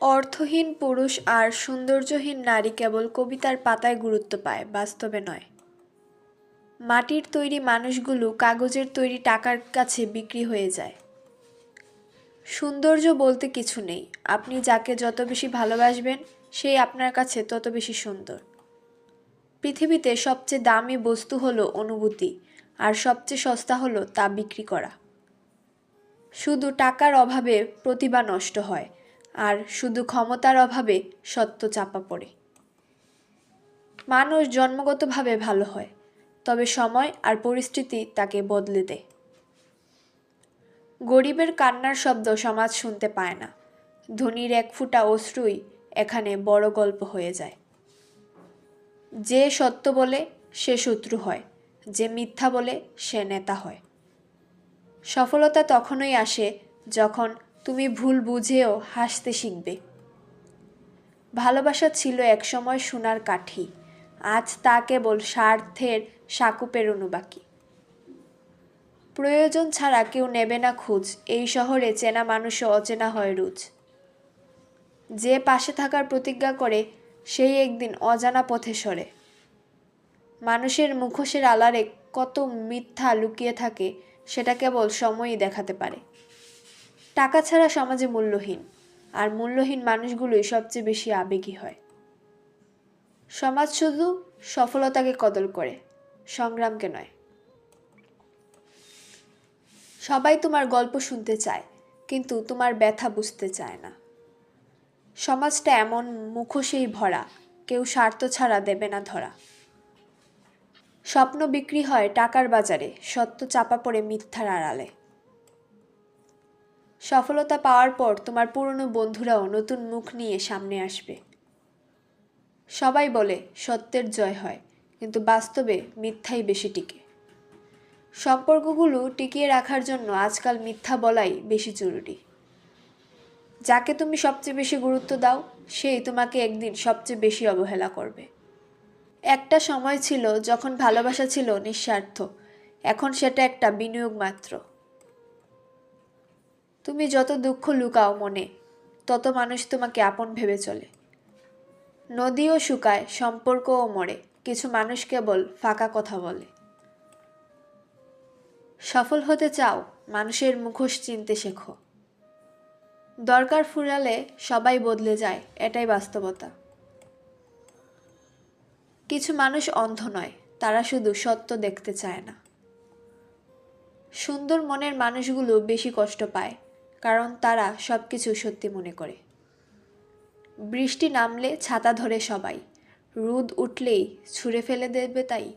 অর্থহীন পুরুষ আর সৌন্দর্যহীন নারী কেবল কবিতার পাতায় গুরুত্ব পায়, বাস্তবে নয়। মাটির তৈরি মানুষগুলো কাগজের তৈরি টাকার কাছে বিক্রি হয়ে যায়। সৌন্দর্য বলতে কিছু নেই। আপনি যাকে যত বেশি ভালোবাসবেন সেই আপনার কাছে তত বেশি সুন্দর। পৃথিবীতে সবচেয়ে দামি বস্তু হলো অনুভূতি, আর সবচেয়ে সস্তা হলো তা বিক্রি করা। শুধু টাকার অভাবে প্রতিভা নষ্ট হয়, আর শুধু ক্ষমতার অভাবে সত্য চাপা পড়ে। মানুষ জন্মগতভাবে ভালো হয়, তবে সময় আর পরিস্থিতি তাকে বদলে দেয়। গরিবের কান্নার শব্দ সমাজ শুনতে পায় না, ধনীর এক ফুটা অশ্রুই এখানে বড় গল্প হয়ে যায়। যে সত্য বলে সে শত্রু হয়, যে মিথ্যা বলে সে নেতা হয়। সফলতা তখনই আসে যখন তুমি ভুল বুঝেও হাসতে শিখবে। ভালোবাসা ছিল একসময় সোনার কাঠি, আজ তা কেবল স্বার্থের সাকুপের অনুবাকি। প্রয়োজন ছাড়া কেউ নেবে না খোঁজ, এই শহরে চেনা মানুষও অচেনা হয় রুজ। যে পাশে থাকার প্রতিজ্ঞা করে, সেই একদিন অজানা পথে সরে। মানুষের মুখোশের আলারে কত মিথ্যা লুকিয়ে থাকে সেটা কেবল সময়ই দেখাতে পারে। টাকা ছাড়া সমাজে মূল্যহীন, আর মূল্যহীন মানুষগুলোই সবচেয়ে বেশি আবেগী হয়। সমাজ শুধু সফলতাকে কদর করে, সংগ্রামকে নয়। সবাই তোমার গল্প শুনতে চায়, কিন্তু তোমার ব্যথা বুঝতে চায় না। সমাজটা এমন মুখোশেই ভরা, কেউ স্বার্থ ছাড়া দেবে না ধরা। স্বপ্ন বিক্রি হয় টাকার বাজারে, সত্য চাপা পড়ে মিথ্যার আড়ালে। সফলতা পাওয়ার পর তোমার পুরনো বন্ধুরাও নতুন মুখ নিয়ে সামনে আসবে। সবাই বলে, সত্যের জয় হয়, কিন্তু বাস্তবে মিথ্যাই বেশি টিকে। সম্পর্কগুলো টিকিয়ে রাখার জন্য আজকাল মিথ্যা বলাই বেশি জরুরি। যাকে তুমি সবচেয়ে বেশি গুরুত্ব দাও, সেই তোমাকে একদিন সবচেয়ে বেশি অবহেলা করবে। একটা সময় ছিল যখন ভালোবাসা ছিল নিঃস্বার্থ। এখন সেটা একটা বিনিয়োগ মাত্র। তুমি যত দুঃখ লুকাও মনে, তত মানুষ তোমাকে আপন ভেবে চলে। নদীও শুকায়, সম্পর্কও মরে, কিছু মানুষ কেবল ফাঁকা কথা বলে। সফল হতে চাও, মানুষের মুখোশ চিনতে শেখো। দরকার ফুরালে সবাই বদলে যায়, এটাই বাস্তবতা। কিছু মানুষ অন্ধ নয়, তারা শুধু সত্য দেখতে চায় না। সুন্দর মনের মানুষগুলো বেশি কষ্ট পায়, কারণ তারা সব কিছু সত্যি মনে করে। বৃষ্টি নামলে ছাতা ধরে সবাই, রোদ উঠলেই ছুঁড়ে ফেলে দেবে তাই।